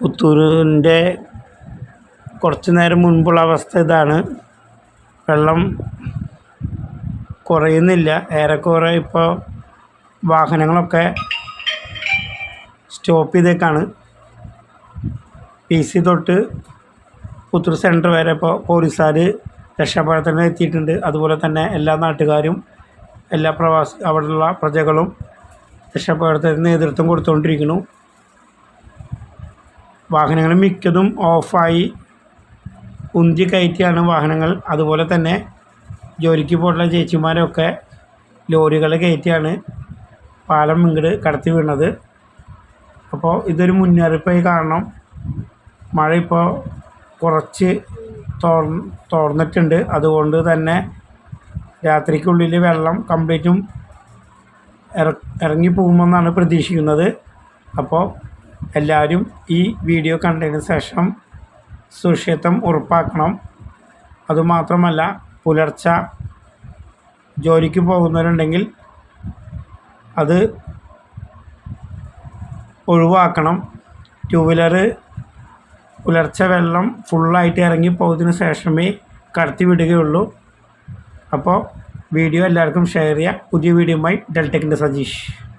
പുത്തൂരിന്റെ കുറച്ച് നേരം മുൻപുള്ള അവസ്ഥ ഇതാണ്. വെള്ളം കുറയുന്നില്ല. ഏറെക്കുറെ ഇപ്പോൾ വാഹനങ്ങളൊക്കെ സ്റ്റോപ്പ് ചെയ്തേക്കാണ്. പി സി തൊട്ട് പുത്തൂർ സെന്റർ വരെ ഇപ്പോൾ പോലീസുകാർ രക്ഷാപ്രവർത്തനം എത്തിയിട്ടുണ്ട്. അതുപോലെ തന്നെ എല്ലാ നാട്ടുകാരും എല്ലാ പ്രവാസി അവിടെയുള്ള പ്രജകളും രക്ഷാപ്രവർത്തനത്തിന് നേതൃത്വം കൊടുത്തുകൊണ്ടിരിക്കുന്നു. വാഹനങ്ങൾ മിക്കതും ഓഫായി ഉന്തി കയറ്റിയാണ് വാഹനങ്ങൾ. അതുപോലെ തന്നെ ജോലിക്ക് പോയിട്ടുള്ള ചേച്ചിമാരൊക്കെ ലോറികൾ കയറ്റിയാണ് പാലം ഇങ്ങോട്ട് കടത്തി വീണത്. അപ്പോൾ ഇതൊരു മുന്നറിയിപ്പായി കാരണം മഴ ഇപ്പോൾ കുറച്ച് തോർ തോർന്നിട്ടുണ്ട്. അതുകൊണ്ട് തന്നെ രാത്രിക്കുള്ളിൽ വെള്ളം കംപ്ലീറ്റും ഇറ ഇറങ്ങി പോകുമെന്നാണ് പ്രതീക്ഷിക്കുന്നത്. അപ്പോൾ എല്ലാവരും ഈ വീഡിയോ കണ്ടതിന് ശേഷം സുരക്ഷിതം ഉറപ്പാക്കണം. അതുമാത്രമല്ല പുലർച്ച ജോലിക്ക് പോകുന്നവരുണ്ടെങ്കിൽ അത് ഒഴിവാക്കണം. ടു വീലറ് പുലർച്ചെ വെള്ളം ഫുള്ളായിട്ട് ഇറങ്ങി പോയതിന് ശേഷമേ കടത്തി വിടുകയുള്ളൂ. അപ്പോൾ വീഡിയോ എല്ലാവർക്കും ഷെയർ ചെയ്യുക. പുതിയ വീഡിയോയുമായി ഡെൽടെക്കിന്റെ സജീഷ്.